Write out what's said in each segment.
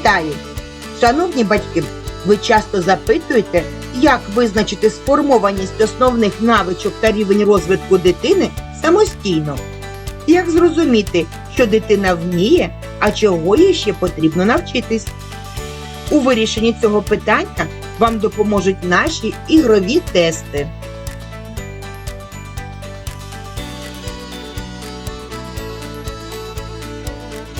Вітаю! Шановні батьки, ви часто запитуєте, як визначити сформованість основних навичок та рівень розвитку дитини самостійно. Як зрозуміти, що дитина вміє, а чого їй ще потрібно навчитись? У вирішенні цього питання вам допоможуть наші ігрові тести.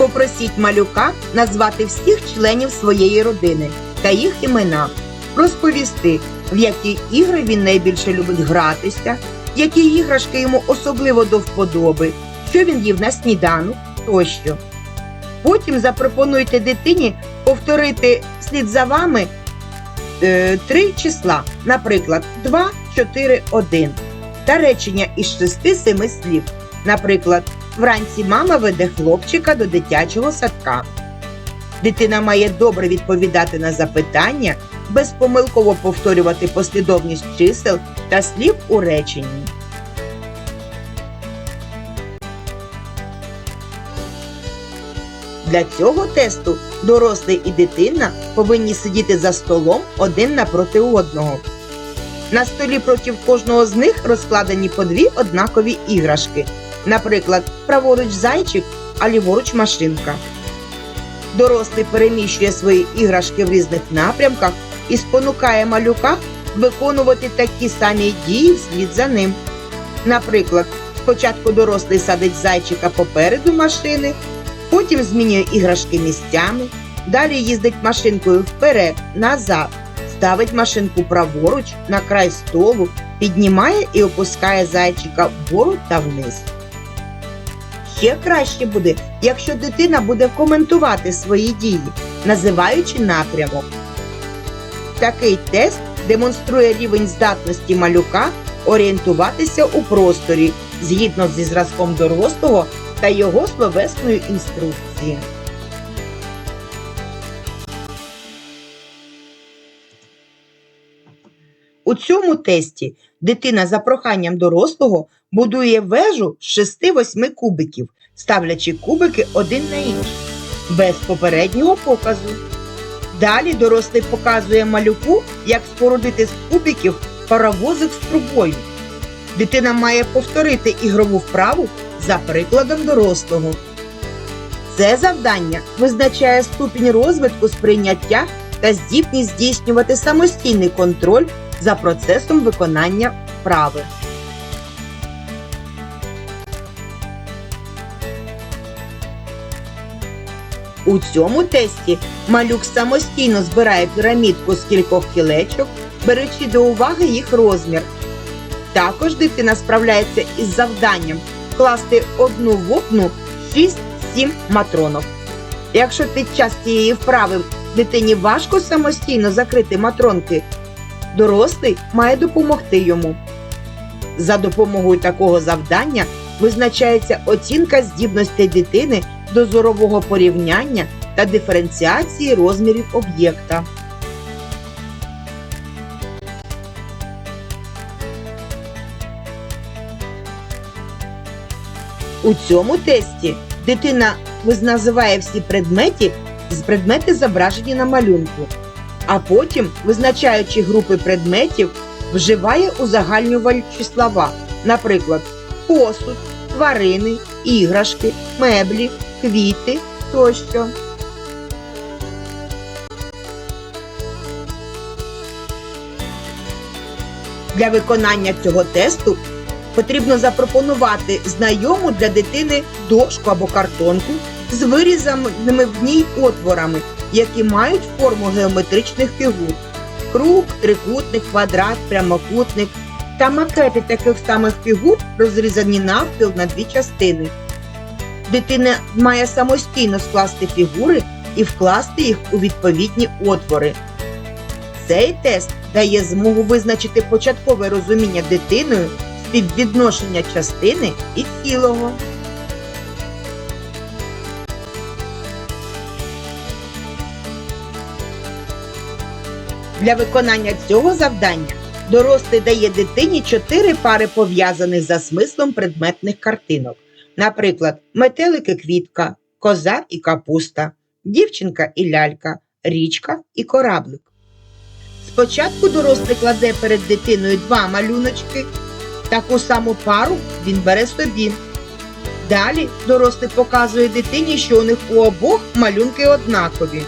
Попросіть малюка назвати всіх членів своєї родини та їх імена, розповісти, в які ігри він найбільше любить гратися, які іграшки йому особливо до вподоби, що він їв на сніданок тощо. Потім запропонуйте дитині повторити слід за вами е, три числа, наприклад, 2, 4, 1 та речення із 6-7 слів. Наприклад, вранці мама веде хлопчика до дитячого садка. Дитина має добре відповідати на запитання, безпомилково повторювати послідовність чисел та слів у реченні. Для цього тесту дорослий і дитина повинні сидіти за столом один напроти одного. На столі проти кожного з них розкладені по дві однакові іграшки. Наприклад, праворуч зайчик, а ліворуч машинка. Дорослий переміщує свої іграшки в різних напрямках і спонукає малюка виконувати такі самі дії вслід за ним. Наприклад, спочатку дорослий садить зайчика попереду машини, потім змінює іграшки місцями, далі їздить машинкою вперед, назад, ставить машинку праворуч на край столу, піднімає і опускає зайчика вгору та вниз. Ще краще буде, якщо дитина буде коментувати свої дії, називаючи напрямок. Такий тест демонструє рівень здатності малюка орієнтуватися у просторі згідно зі зразком дорослого та його словесної інструкції. У цьому тесті дитина за проханням дорослого будує вежу з 6-8 кубиків, ставлячи кубики один на інший, без попереднього показу. Далі дорослий показує малюку, як спорудити з кубиків паровозик з трубою. Дитина має повторити ігрову вправу за прикладом дорослого. Це завдання визначає ступінь розвитку сприйняття та здібність здійснювати самостійний контроль за процесом виконання вправи. У цьому тесті малюк самостійно збирає пірамідку з кількох кілечок, беручи до уваги їх розмір. Також дитина справляється із завданням класти одну в одну 6-7 матронок. Якщо під час цієї вправи дитині важко самостійно закрити матронки, дорослий має допомогти йому. За допомогою такого завдання визначається оцінка здібностей дитини до зорового порівняння та диференціації розмірів об'єкта. У цьому тесті дитина називає всі предмети з предмети зображені на малюнку, а потім, визначаючи групи предметів, вживає узагальнювальні слова, наприклад, посуд, тварини, іграшки, меблі, квіти тощо. Для виконання цього тесту потрібно запропонувати знайому для дитини дошку або картонку з вирізаними в ній отворами, які мають форму геометричних фігур круг, трикутник, квадрат, прямокутник та макети таких самих фігур розрізані навпіл на дві частини. Дитина має самостійно скласти фігури і вкласти їх у відповідні отвори. Цей тест дає змогу визначити початкове розуміння дитиною співвідношення частини і цілого. Для виконання цього завдання дорослий дає дитині чотири пари пов'язаних за смислом предметних картинок. Наприклад, метелики квітка, коза і капуста, дівчинка і лялька, річка і кораблик. Спочатку дорослий кладе перед дитиною два малюночки. Таку саму пару він бере собі. Далі дорослий показує дитині, що у них у обох малюнки однакові.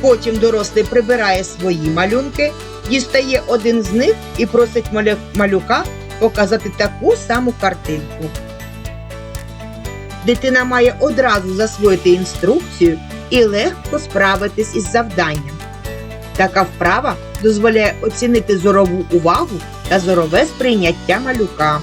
Потім дорослий прибирає свої малюнки, дістає один з них і просить малюка показати таку саму картинку. Дитина має одразу засвоїти інструкцію і легко справитись із завданням. Така вправа дозволяє оцінити зорову увагу та зорове сприйняття малюка.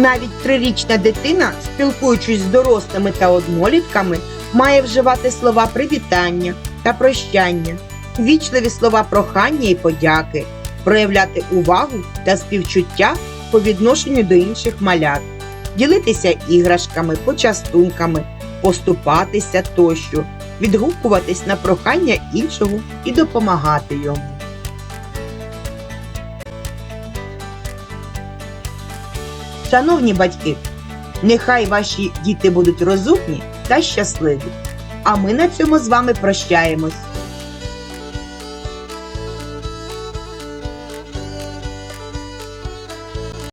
Навіть трирічна дитина, спілкуючись з дорослими та однолітками, має вживати слова привітання та прощання, вічливі слова прохання і подяки, проявляти увагу та співчуття по відношенню до інших малят, ділитися іграшками, почастунками, поступатися тощо, відгукуватись на прохання іншого і допомагати йому. Шановні батьки, нехай ваші діти будуть розумні та щасливі. А ми на цьому з вами прощаємось.